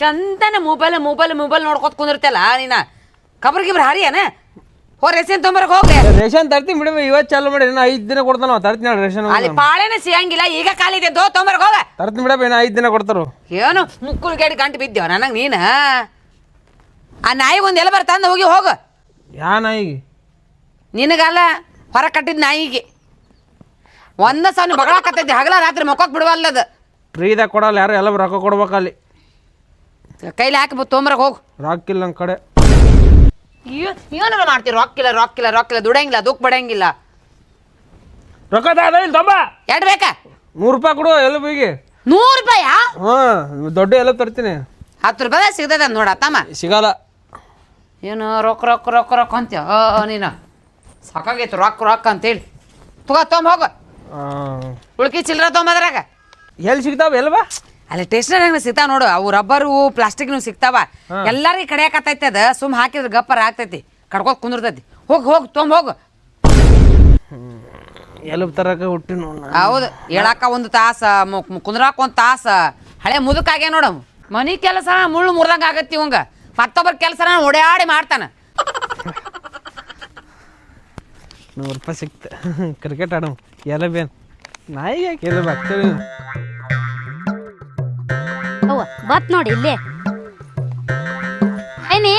ಚಂದನ mobile mobile mobile ನೋಡ್ಕೊತ ಕುಂದಿರ್ತಲ್ಲ ನೀನ. ಕಬ್ರ ಗಿಬ್ರ ಹರಿಯನ? ಹೋ ರೇಷನ್ ತೊಂಬರಕ್ ಹೋಗ್ರಿ ರೇಷನ್ ತರ್ತೀನಿ ಬಿಡಿ ಇವತ್ತು ಚಾಲು ಮಾಡಿ ಇನ್ನು ಐದು ದಿನ ಕೊಡ್ತಾನ ತರ್ತೀನಿ ನೋಡಿ ರೇಷನ್ ಅಲ್ಲಿ ಪಾಳೆನ ಸಿಗಂಗಿಲ್ಲ ಈಗ ಖಾಲಿ ದೋ ತೊಂಬರಕ್ ಹೋಗ. ತರ್ತೀನಿ ಬಿಡಪ್ಪ ಇನ್ನು ಐದು ದಿನ ಕೊಡ್ತಾರು. ಏನು ಮುಕ್ಕುಲ್ ಗೇಡಿ ಗಂಟು ಬಿದ್ದೇವ ನನಗೆ ನೀನು? ಆ ನಾಯಿಗೆ ಒಂದು ಎಲ್ಲ ತಂದು ಹೋಗಿ ಹೋಗು. ಯಾ ನಾಯಿಗೆ? ನಿನಗಲ್ಲ ಹೊರ ಕಟ್ಟಿದ ನಾಯಿಗೆ. ಒಂದ ಸಣ್ಣ ಬಗಳಾಕತ್ತೈತಿ ಹಗಲ ರಾತ್ರಿ ಮೊಕ್ಕಕ್ ಬಿಡವಲ್ಲದ ಫ್ರೀದಾಗ ಕೊಡಲ್ಲ ಯಾರು ಎಲ್ಲ ರೊಕ್ಕ ಕೊಡ್ಬೇಕು ಅಲ್ಲಿ. ಕೈಲಿ ಹಾಕಿ ತೊಂಬರಕ್ ಹೋಗು. ರಾಕ್ ಇಲ್ಲ ನನ್ನ ಕಡೆ. ಏನಾರ ಮಾಡ್ತೀವಿ ರೊಕ್ಕಿಲ್ಲ ರೊಕ್ಕಿಲ್ಲ ರೊಕ್ಕಿಲ್ಲ ದುಡಂಗಿಲ್ಲ ದುಃಖ ಪಡಂಗಿಲ್ಲ. ರೊಕ್ಕ ತಾದ ಇಲ್ಲಿ ತೊಂಬ. ಎರಡು ಬೇಕಾ? ನೂರು ರೂಪಾಯಿ ಕೊಡು ಎಲ್ಲ ಬೀಗಿ ನೂರು ರೂಪಾಯಾ? ಹಾಂ ದೊಡ್ಡ ಎಲ್ಲ ತರ್ತೀನಿ. ಹತ್ತು ರೂಪಾಯಿ ಸಿಗ್ತದ ನೋಡ ತಮ್ಮ. ಸಿಗಲ್ಲ. ಏನು ರೊಕ್ಕ ರೊಕ್ಕ ರೊಕ್ಕ ರೊಕ್ಕ ಅಂತೀಯ? ನೀನು. ಸಾಕಾಗೈತು ರೊಕ್ಕ ರೊಕ್ಕ ಅಂತೇಳಿ ತಗೋ ತೊಂಬ ಹೋಗು. ಉಳ್ಕಿ ಚಿಲ್ಲರ ತೊಂಬದ್ರಾಗ ಎಲ್ಲಿ ಸಿಗ್ತಾವ ಎಲ್ಲ ಬಾ ಅಲ್ಲಿ ಸ್ಟೇಷನರಿ ಸಿಗ್ತಾವ ನೋಡು ಅವು ರಬ್ಬರು ಪ್ಲಾಸ್ಟಿಕ್ನು ಸಿಗ್ತಾವ. ಎಲ್ಲಾರಿಗೆ ಕಡಿಯಾಕತ್ತೈತಿ ಅದ ಸುಮ್ ಹಾಕಿದ್ರೆ ಗಪ್ಪರ ಆಗ್ತೈತಿ ಕಡ್ಕೋತ್ ಕುಂದಿರ್ತೈತಿ. ಹೋಗ್ ಹೋಗ್ ತೊಂಬ ಹೋಗು. ಎಲ್ಲಿ ತರಕ ಹುಟ್ಟಿ ನೋಡ ಹೌದು ಹೇಳಾಕ ಒಂದು ತಾಸ ಕುಂದ್ರಾಕ ಒಂದು ತಾಸ. ಹಳೆ ಮುದುಕಾಗೆ ನೋಡು ಮನಿ ಕೆಲಸ ಮುಳ್ಳು ಮುರ್ದಂಗ ಆಗತ್ತಿ ಇವಂಗ. ಮತ್ತೊಬ್ಬರ ಕೆಲಸನ ಓಡಾಡಿ ಮಾಡ್ತಾನ. ನೂರು ರೂಪಾಯಿ ಸಿಕ್ತ. ಕ್ರಿಕೆಟ್ ಆಡೋ ಎಲ್ಲ ಬೇನ್ ನಾಯಿಗೆ ಬರ್ತೀವಿ ಅವ್ವ ಬತ್ ನೋಡಿ ಇಲ್ಲಿ. ಐನಿ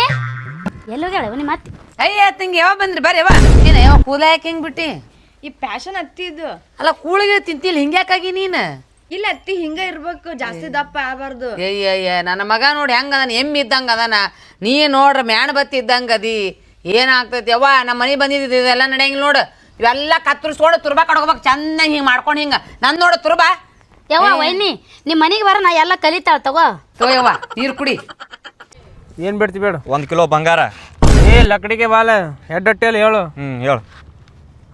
ಎಲ್ಲೋಗ್ಯಾಳ ನಿಮ್ಮ ಮತ್ತೆ ಅಯ್ಯ ತಂಗಿ ಯಾವ ಬಂದ್ರಿ? ಬರ್ರಿ ಯಾವ ಏನ ಯಾವ ಕೂಲ ಯಾಕೆ ಹಿಂಗ್ ಬಿಟ್ಟಿ? ಈ ಪ್ಯಾಶನ್ ಅತ್ತಿದ್ದು ಅಲ್ಲ ಕೂಳಿಗೆ ತಿಂತಿಲ್ಲ ಹಿಂಗ್ಯಾಕಾಗಿ ನೀನು? ಇಲ್ಲ ಅತ್ತಿ ಹಿಂಗ ಇರ್ಬೇಕು ಜಾಸ್ತಿ ದಪ್ಪ ಆಗಬಾರ್ದು. ಅಯ್ಯ ಅಯ್ಯ ನನ್ನ ಮಗ ನೋಡಿ ಹೆಂಗ ಅದಾನ ಎಮ್ಮಿ ಇದ್ದಂಗ ಅದಾನ. ನೀ ನೋಡ್ರ ಮ್ಯಾಣ ಬತ್ತಿ ಇದ್ದಂಗ ಅದಿ. ಏನಾಗ್ತೈತಿ ಯವ್ವ ನಮ್ಮ ಮನೆ ಬಂದಿದ್ದು ಇದೆಲ್ಲ ನಡೆಯಂಗಿಲ್ಲ ನೋಡು. ಇವೆಲ್ಲ ಕತ್ತರಿಸ್ಕೊಂಡು ತುರ್ಬಾ ಕಡ್ಕೋಬೇಕು ಚೆನ್ನಾಗಿ ಹಿಂಗೆ ಮಾಡ್ಕೊಂಡು ಹಿಂಗೆ. ನನ್ ನೋಡು ತುರ್ಬಾ. ಯವ್ವ ವೈನಿ ನಿಮ್ಮ ಮನೆಗೆ ಬರ ನಾ ಎಲ್ಲ ಕಲಿತಾಳ ತಗೋ. ತಗೋಯವ್ವ ನೀರು ಕುಡಿ. ಏನು ಬಿಡ್ತಿ ಬೇಡ. ಒಂದು ಕಿಲೋ ಬಂಗಾರ. ಏ ಲಕಡಿಗೆ ಬಾಲ ಹೆಡ್ ಅಟ್ಟೆಯಲ್ಲಿ ಹೇಳು. ಹ್ಞೂ ಹೇಳು.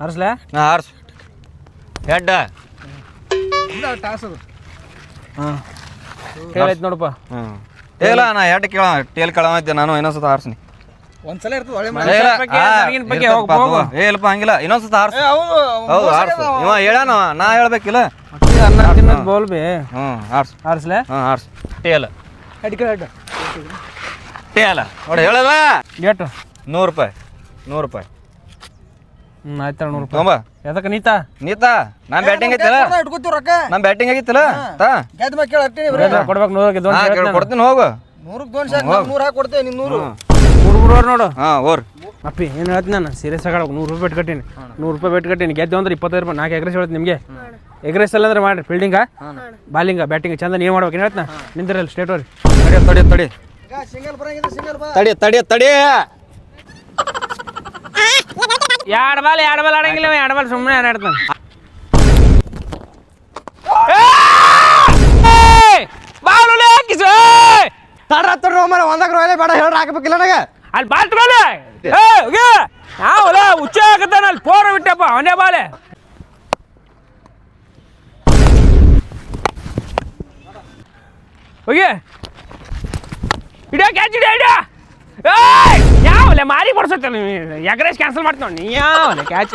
ಹರ್ಸ್ಲಾ ನಾ ಆರ್ಸು. ಹೆಡ್ಡ. ಹಾಂ. ಹೇಳೈತೆ ನೋಡಪ್ಪ. ಹ್ಞೂ ಟೇಲ ನಾ ಹೆಡ್ ಕೇಳ ಟೇಲ್ ಕೇಳವಿದ್ದೆ ನಾನು ಇನ್ನೊಂದ್ಸತ ಹಾರ್ಸ್ನಿ ಒಂದ್ಸಲ ಇರ್ತದೆ ಇಲ್ಲ, ಬಗ್ಗೆ, ಆ, ಬಗ್ಗೆ ಹೋಗು. ಏ ಇಲ್ಲಪ್ಪ ಹಂಗಿಲ್ಲ. ಇನ್ನೊಂದ್ಸತ ಹಾರ್ಸು ಹೌದು ಹೌದು ಹಾರ್ಸು. ಇವ ಹೇಳ್ಯಾನ ನಾ ಹೇಳ್ಬೇಕಿಲ್ಲ. ಅನ್ನ ತಿನ್ನೋದು ಬೋಲ್ ಬೇ. ಹ್ಞೂ ಹಾರ್ಸು. ಹ್ಞೂ ಹಾರ್ಸು. ಟೇಲ್ ಅಡಿಕೆ ಅಡ್ಡ ಟೇಲ ನೋಡಿ ಹೇಳಲ್ಲ ಎಷ್ಟು ನೂರು ರೂಪಾಯಿ. ನೂರು ರೂಪಾಯಿ. ಹ್ಞೂ ಆಯ್ತು ನೂರು ರೂಪಾಯಿ. ಎದಕ್ಕೆ ನೀತಾ? ನೀತಾ? ನಮ್ ಬ್ಯಾಟಿಂಗ್ ಐತಿಲ್ಲ ಇಟ್ಕೋತೀವಿ ರೊಕ್ಕ? ನಮ್ಮ ಬ್ಯಾಟಿಂಗ್ ಆಗಿತ್ತಲ್ಲ ತಾ? ಗೆದ್ದ ಮೇಲೆ ಕೇಳಿ ಹಟ್ಟಿ ಬರೀ ಕೊಡ್ಬೇಕು ನೂರಕ್ಕೆ ಹಾ ಕೇಳ್ ಕೊಡ್ತೀನಿ ಹೋಗು. ನೂರಕ್ಕೆ ದೋನ್ ಶಾಕ್ ನೂರು ಹಾಕಿ ಕೊಡ್ತೇವೆ ನೀನು ನೂರು. ಮೂರು ನೋಡು. ಹಾಂ ಓರ್ ಅಪ್ಪಿ ಏನು ಹೇಳ್ತೀನಿ ನಾನು? ಸೀರಿಯಸ್ ಆಗಿ ನೂರು ರೂಪಾಯಿ ಬೆಟ್ ಕಟ್ಟೀನಿ. ನೂರು ರೂಪಾಯಿ ಬೆಟ್ ಕಟ್ಟೀನಿ. ಗೆದ್ದು ಅಂದ್ರೆ ಇಪ್ಪತ್ತೈದು ರೂಪಾಯಿ. ನಾಲ್ಕು ಎಗ್ರೆಸ್ ಹೇಳ್ತೀನಿ ನಿಮಗೆ. ಎಗ್ರೆಸ್ ಅಲ್ಲ ಅಂದ್ರೆ ಮಾಡಿ ಫೀಲ್ಡಿಂಗ ಬಾಲಿಂಗ ಬ್ಯಾಟಿಂಗ್ ಚಂದ ನೀವು ಮಾಡ್ಬೇಕು. ಏನು ಹೇಳ್ತೀನಿ ನಿಂದಿರಲ್ಲ ಸ್ಟೇಟ್ ಅವ್ರಿ ತಡಿ ತಡಿ ತಡಿ. ಸಿಂಗಲ್ ಬರಂಗಿದ್ರೆ ಸಿಂಗಲ್ ಬಾ. ತಡಿ ತಡಿ ತಡಿ. ಎರಡು ಬಾಲ್ ಎರಡು ಬಾಲ್ ಆಡಂಗಿಲ್ಲ ಎರಡು ಬಾಲ್ ಸುಮ್ಮನೆ ಆಡ್ತಾನೆ? ಬಾಲ್ ಹಾಕಿಸ. ತಡ್ರ ತಡ್ರ ಮರ ಒಂದಾಗ ರೋಯಲೆ ಬೇಡ. ಹೇಳ್ರ ಹಾಕ್ಬೇಕಿಲ್ಲ ನನಗೆ. ಅಲ್ಲಿ ಬಾಲ್ ಬಾಲೆ ನಾವು ಹುಚ್ಚ ಹಾಕತಾನ ಅಲ್ಲಿ ಫೋರ್ ಬಿಟ್ಟಪ್ಪ ಅವನೇ ಬಾಲೆ ಹೋಗಿ. ಇಡ ಕ್ಯಾಚ್ ಇಡ ಇಡ ಯಾವಲೆ ಮಾರಿ ಬಡ್ಸತ್ತೆ ಎಗ್ರೆಸ್ ಕ್ಯಾನ್ಸಲ್ ಮಾಡ್ತಾವ ನೀ ಯಾವಲೆ ಕ್ಯಾಚ್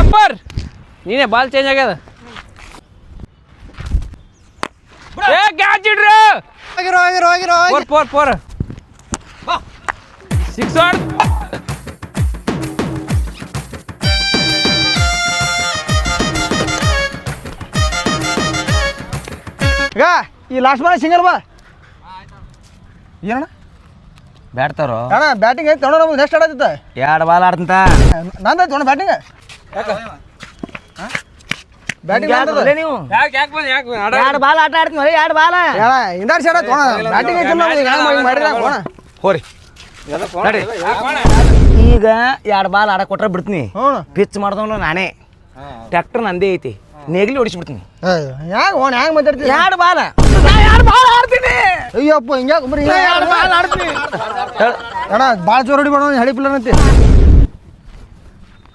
ಅಂಬರ್ ನೀನೇ ಬಾಲ್ ಚೇಂಜ್ ಆಗ್ಯದ. ಏ ಕ್ಯಾಚ್ ಇಡ್ರಿ. ಹೋಗಿರೋ ಹೋಗಿರೋ ಹೋಗಿರೋ ಪೋರ್ ಫೋರ್ ಫೋರ್ ಸಿಕ್ಸ್ ಈಗ ಈ ಲಾಸ್ಟ್ ಮನೆ ಸಿಂಗಲ್ ಬಾ ಏನಣ್ಣ? ಬ್ಯಾಡ್ತಾರೋ ಅಣ್ಣ ಬ್ಯಾಟಿಂಗ್ ಐತೆ ನೋಡೋಣ ನಮ್ಗೆ ನೆಕ್ಸ್ಟ್ ಆಡತ್ತಿತ್ತ ಎರಡು ಬಾಲ್ ಆಡ್ತಂತ. ನಂದೈತೆ ಅಣ್ಣ ಬ್ಯಾಟಿಂಗ್ ಬ್ಯಾಟಿಂಗ್ ನೀವು? ಯಾಕೆ ಯಾಕೆ ಬಂದು ಯಾಕೆ ಆಡ ಎರಡು ಬಾಲ್ ಆಟ ಆಡ್ತೀನಿ ಎರಡು ಬಾಲ. ಇಂದಾಡ್ ಸೈಡ್ ಆಯ್ತು ಅಣ್ಣ ಬ್ಯಾಟಿಂಗ್ ಐತೆ ನಮ್ಗೆ ಈಗ ಹಂಗೆ ಮಾಡಿದ್ರೆ ಅಣ್ಣ ಹೋರಿ. ನಡಿ. ಈಗ ಎರಡು ಬಾಲ್ ಆಡಕ್ ಕೊಟ್ರೆ ಬಿಡ್ತೀನಿ. ಹ್ಞೂ ಪಿಚ್ ಮಾಡ್ದವನು ನಾನೇ. ಟ್ರ್ಯಾಕ್ಟರ್ ನಂದೇ ಐತಿ. ನೇಗ್ಲಿ ಹೊಡಿಸ್ಬಿಡ್ತೀನಿ. ಬಿಡ್ತೀನಿ ಓಣ ಹ್ಯಾಂಗ ಮಾತಾಡ್ತೀವಿ ಎರಡು ಬಾಲ. ಎರಡು ಬಾಲ್ ಆಡ್ತೀನಿ. ಅಯ್ಯಪ್ಪ ಹಿಂಗ್ಯಾಕೆ ಬರೀ ಎರಡು ಬಾಲ್ ಆಡ್ತೀನಿ. ಅಣ್ಣ ಭಾಳ ಜೋರ್ ಹೊಡಿಬೇಡ ಹಳಿ ಪಿಲ್ಲರ್ ಅಂತೆ.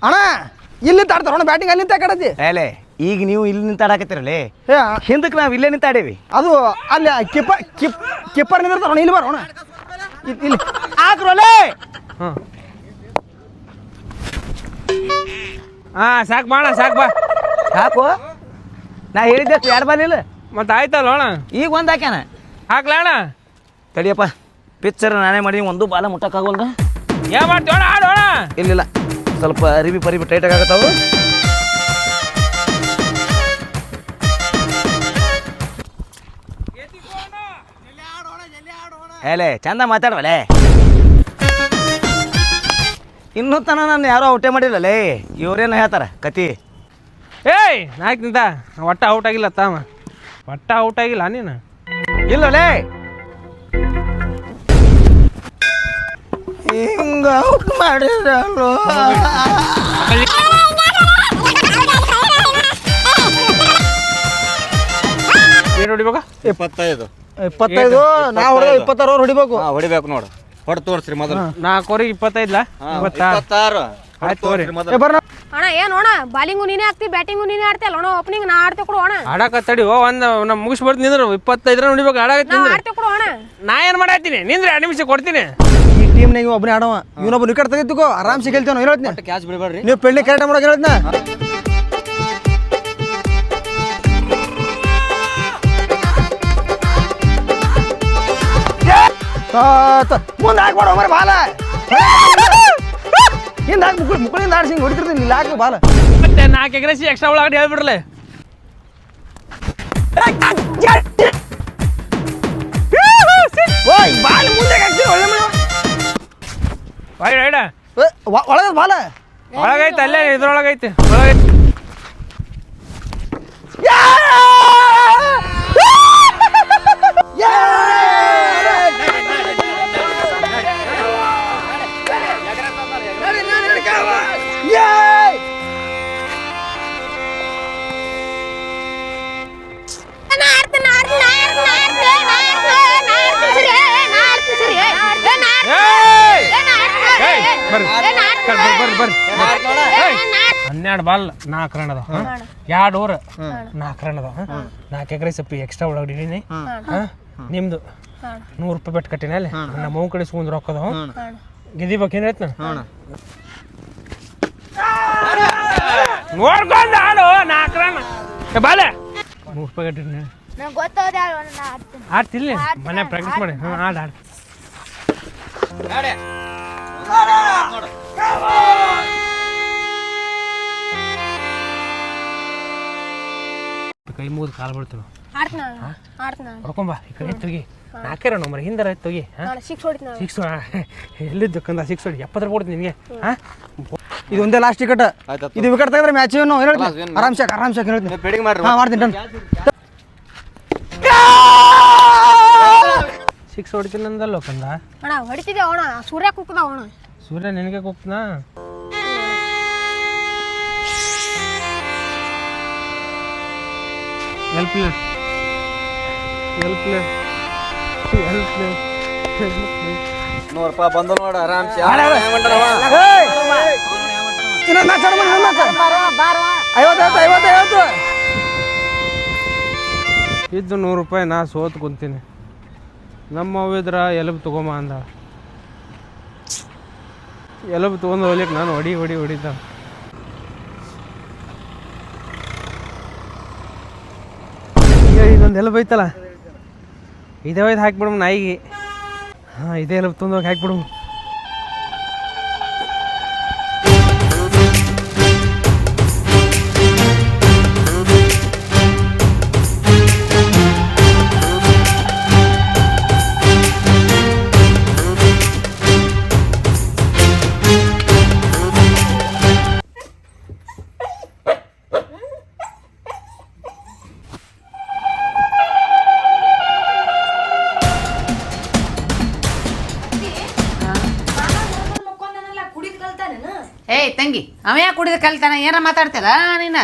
ಅಣ್ಣ ಇಲ್ಲಿ ತಾಡ್ತಾರ ಬ್ಯಾಟಿಂಗ್ ಅಲ್ಲಿ ನಿಂತ ಕಡತಿ ಏಲೆ ಈಗ ನೀವು ಇಲ್ಲಿ ನಿಂತ ಆಡಕತ್ತೀರಲ್ಲೇ ಏ ಹಿಂದಕ್ಕೆ ನಾವು ಇಲ್ಲೇ ನಿಂತ ಆಡೇವಿ ಅದು ಅಲ್ಲಿ ಕಿಪ್ಪರ್ ಕಿಪ್ ಕಿಪ್ಪರ್ ನಿಂದಿರ್ತಾರ ಇಲ್ಲಿ ಬರೋಣ ಇಲ್ಲಿ. ಹಾಕ್ರಲ್ಲೇ ಹಾಂ ಹಾಂ ಸಾಕು ಬಾಣ ಸಾಕು ಬಾ. ಸಾಕು? ನಾ ಹೇಳಿದ್ದೆ ಎರಡು ಬಾಲಿಲ್ಲ ಇಲ್ಲ? ಮತ್ತೆ ಆಯ್ತಲ್ಲ ಅಣ್ಣ? ಈಗ ಒಂದು ಹಾಕ್ಯಾನ? ಹಾಕ್ಲ ಅಣ್ಣ? ತಡಿಯಪ್ಪ ಪಿಕ್ಚರ್ ನಾನೇ ಮಾಡಿ ಒಂದು ಬಾಲ ಮುಟ್ಟಕ್ಕಾಗಲ್ದ ಏನ್ ಮಾಡ್ತೀವಿ ಅಣ್ಣ ಆಡು ಅಣ್ಣ. ಇಲ್ಲಿಲ್ಲ ಸ್ವಲ್ಪ ಅರಿವಿ ಪರಿಬಿ ಟೈಟ್ ಆಗತ್ತಾವು. ಹೇಳೆ ಚಂದ ಮಾತಾಡ್ವಲೆ. ಇನ್ನೂ ತನ ನಾನು ಯಾರೋ ಔಟೇ ಮಾಡಿಲ್ಲಲೇ ಇವ್ರೇನು ಹೇಳ್ತಾರ ಕತಿ. ಏಯ್ ನಾಯ್ತು ನಿಂತ ಒಟ್ಟ ಔಟ್ ಆಗಿಲ್ಲ ತಾಮ ಒಟ್ಟ ಔಟ್ ಆಗಿಲ್ಲ ನೀನು. ಇಲ್ಲಲೇ. ಹಿಂಗ ಔಟ್ ಮಾಡಿದ್ರಲ್ಲೋ. ಏನು ಹೊಡಿಬೇಕಾ ಇಪ್ಪತ್ತೈದು. ಇಪ್ಪತ್ತೈದು ನಾ ಹೊಡೆದ ಇಪ್ಪತ್ತಾರು ಅವ್ರು ಹೊಡಿಬೇಕು. ಹಾ ಹೊಡಿಬೇಕು ನೋಡು. ಹೊಡ್ ತೋರ್ಸ್ರಿ ಮೊದಲು. ನಾಲ್ಕೂವರೆಗೆ ಇಪ್ಪತ್ತೈದಲ್ಲ ಹಾ, ಇಪ್ಪತ್ತಾರು. ಹೊಡ್ ಆಯ್ತು ತೋರಿ. ಏ ಬರ್ನ. ಅಣ್ಣ ಏನು ಅಣ್ಣ? ಬಾಲಿಂಗು ನೀನೇ ಹಾಕ್ತಿ ಬ್ಯಾಟಿಂಗು ನೀನೇ ಆಡ್ತಿಯಲ್ಲ ಅಣ್ಣ? ಓಪನಿಂಗ್ ನಾ ಆಡ್ತೆ ಕೊಡು ಅಣ್ಣ. ತಡಿ ಓ ಒಂದ್ ನಮ್ಮ ಮುಗಿಸ್ಬಿಡ್ತು ನಿಂದ್ರು. ಇಪ್ಪತ್ತೈದರ ನೋಡಿಬೇಕು ಆಡಕತ್ತಿ ನಾ ನಿಂದ್ರು. ಆಡ್ತೆ ಕೊಡು ಅಣ್ಣ. ನಾ ಏನು ಮಾಡತ್ತೀನಿ? ನಿಂದ್ರೆ ಎರಡು ನಿಮಿಷ ಕೊಡ್ತೀನಿ. ಈ ಟೀಮ್ನಾಗ ಒಬ್ಬನೇ ಆಡವ. ಇವನೊಬ್ಬ ವಿಕೆಟ್ ತೆಗಿತಿಕೋ ಆರಾಮ್ ಗೆಲ್ತೀವಿ ನಾವು. ಹೇಳ್ತೀನಿ. ಕ್ಯಾಚ್ ಬಿಡಬೇಡ್ರಿ. ನೀವು ಪೆಳ್ಳಿ ಕರೆಕ್ಟ್ ಮಾಡೋಕೆ ಹೇಳ್ತೀನಿ. ಮುಂದೆ ಹಾಕ್ಬೇಡ ಮರ ಬಾಲ. ಹಿಂದೆ ಹಾಕಿ ಮುಕ್ಕಳು ಮುಕ್ಕಳಿಂದ ಆಡ್ಸಿ ಹಿಂಗೆ ಹೊಡಿತಿರ್ತೀನಿ ಇಲ್ಲಿ ಹಾಕಿ ಬಾಲ. ಮತ್ತೆ ನಾಲ್ಕು ಎಗ್ರೆಸಿ ಎಕ್ಸ್ಟ್ರಾ ಒಳಗಡೆ ಹೇಳ್ಬಿಡ್ಲೆ ಓಯ್ ಬಾಲ ಮುಂದೆ ಹಾಕ್ತೀನಿ ಒಳ್ಳೆ ಮನೆ ಒಳಗಡೆ ಇಡ ಒಳಗದ ಬಾಲ. ಒಳಗೈತೆ ಅಲ್ಲೇ ಇದ್ರೊಳಗೈತೆ. ಒಳಗೈತೆ. ಬರ್ರಿ. ಬರ್ರಿ ಬರ್ರಿ. ಹನ್ನೆರಡು ಬಾಲ್ ನಾಲ್ಕು ರನ್ ಅದಾವ. ಎರಡು ಓವರ್? ನಾಲ್ಕು ರನ್ ಅದಾವ. ನಾಲ್ಕು ಎಕರೆ ಸಪ್ಪಿ ಎಕ್ಸ್ಟ್ರಾ ಒಳಗಡೆ ನಿಮ್ದು? ನೂರು ರೂಪಾಯಿ ಬೆಟ್ ಕಟ್ಟಿನ ಅಲ್ಲಿ? ನಮ್ಮ ಮಗು ಕಡೆ ಸುಂದ್ ರೊಕ್ಕ ಅದಾವ. ಗೆದಿಬೇಕು ಏನು ಹೇಳ್ತ ನೋಡ್ಕೊಂಡು ಆಡು ನಾಲ್ಕು ರನ್. ಬಾಲೆ. ನೂರು ರೂಪಾಯಿ ಕಟ್ಟಿನ. ಆಡ್ತಿಲ್ಲ? ಮನೆ ಪ್ರಾಕ್ಟೀಸ್ ಮಾಡಿ. ಹ್ಞೂ ಆಡು ಆಡು. ಕೈ ಮುಗಿದು ಕಾಲು ಬಿಡ್ತೀವಿ ಆಡ್ತೀನಿ ಆಡ್ತೀನಿ. ಹೊಡ್ಕೊಂಬ ಈ ಕಡೆ ತೆಗಿ ನಾಲ್ಕೇ ರನ್ ಮರ ಹಿಂದರ ತೆಗಿ ಸಿಕ್ಸ್ ಅಣ್ಣ. ಸಿಕ್ಸ್ ಎಲ್ಲಿದ್ದು ಕಂದ ಸಿಕ್ಸ್ ಹೊಡಿ? ಎಪ್ಪತ್ತರ ಕೊಡ್ತೀನಿ ನಿನಗೆ. ಹಾಂ? ಇದು ಒಂದೇ ಲಾಸ್ಟ್ ಟಿಕೆಟ್ ಇದು ವಿಕೆಟ್ ತೆಗೆದ್ರೆ ಮ್ಯಾಚ್ ಏನು? ಆರಾಮ್ ಹೇಳ್ತೀನಿ. ಆರಾಮ್ಸೆ ಆರಾಮ್ಸೆ ಹೇಳ್ತೀನಿ. ಮಾಡ್ತೀನಿ ಸಿಕ್ಸ್ ಹೊಡಿತೀನಿ ಲೋಕಂದ ಕಂದ? ಅಣ್ಣ ಹೊಡಿತಿದ್ದೆ ಅಣ್ಣ ಸೂರ್ಯ ಕುಕ್ಕದ ಅಣ್ಣ ಸೂರ್ಯ ನಿನಗೆ ಹೋಗ್ತನಾ well play well play well play ನೂರು ರೂಪಾಯಿ ಬಂದು ನೋಡು ಆರಾಮ್ ಇನ್ನೊಂದು ಐವತ್ತು ಇದ್ದು ನೂರು ರೂಪಾಯಿ ನಾ ಸೋತ್ ಕುಂತೀನಿ. ನಮ್ಮ ಅವ್ವಿದ್ರ ಎಲಬು ತಗೊಂಬ ಅಂದ. ಎಲಬು ತೊಗೊಂಡು ಹೋಗ್ಲಿಕ್ಕೆ ನಾನು ಹೊಡಿ ಹೊಡಿ ಹೊಡಿದ ಇದೊಂದು ಎಲಬು ಐತಲ್ಲ? ಇದೇ ಒಯ್ದು ಹಾಕ್ಬಿಡಮ್ ನಾಯಿಗೆ. ಹಾಂ, ಇದೇ ಎಲಬು ತೊಗೊಂಡೋಗಿ ಹಾಕ್ಬಿಡಮ್ ಅವ ಯಾಕೆ ಕುಡಿದ ಕಲ್ತಾನ? ಏನ ಮಾತಾಡ್ತಾರ ನೀನ?